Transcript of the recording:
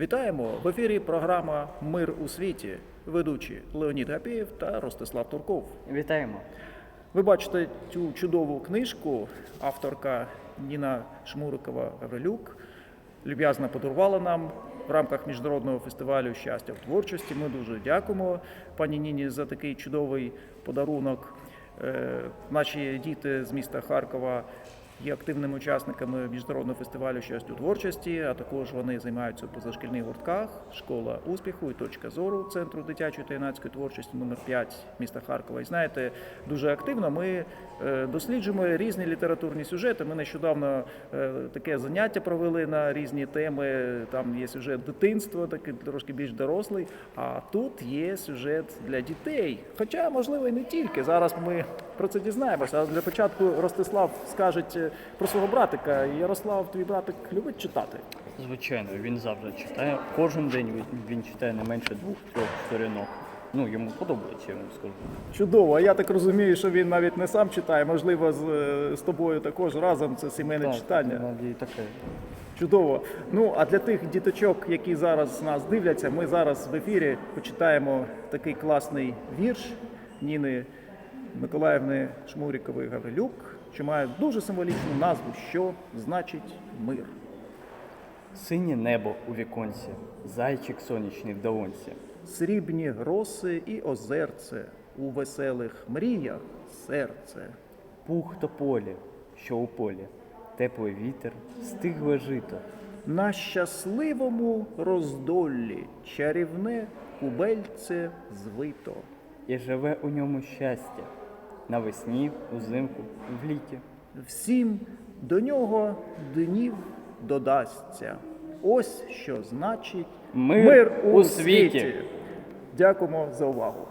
Вітаємо в ефірі програма Мир у світі. Ведучі Леонід Гапієв та Ростислав Турков. Вітаємо. Ви бачите цю чудову книжку, авторка Ніна Шмурикова Гаврилюк люб'язно подарувала нам в рамках міжнародного фестивалю щастя в творчості. Ми дуже дякуємо пані Ніні за такий чудовий подарунок. Е, Наші діти з міста Харкова є активними учасниками міжнародного фестивалю щастя у творчості, а також вони займаються у позашкільних гуртках, школа успіху і точка зору центру дитячої та юнацької творчості номер 5 міста Харкова. І знаєте, дуже активно ми е, досліджуємо різні літературні сюжети. Ми нещодавно е, таке заняття провели на різні теми. Там є сюжет дитинства, такий трошки більш дорослий. А тут є сюжет для дітей. Хоча, можливо, і не тільки. Зараз ми про це дізнаємося. А для початку Ростислав скаже про свого братика. Ярослав, твій братик любить читати. Звичайно, він завжди читає. Кожен день він, він читає не менше двох-трьох сторінок. Ну, йому подобається, я вам скажу. Чудово. А я так розумію, що він навіть не сам читає, можливо, з, з тобою також разом це сімейне Так, читання. навіть таке. Чудово. Ну а для тих діточок, які зараз нас дивляться, ми зараз в ефірі почитаємо такий класний вірш Ніни Миколаївни Шмурікової Гаврилюк, що має дуже символічну назву, що значить мир. Синє небо у віконці, зайчик сонячний в долонці. Срібні роси і озерце у веселих мріях серце. Пух то полі, що у полі, теплий вітер, стигле жито. На щасливому роздоллі чарівне кубельце звито. І живе у ньому щастя. Навесні, узимку, в літі. Всім до нього днів додасться. Ось що значить Мир у світі. Дякуємо за увагу.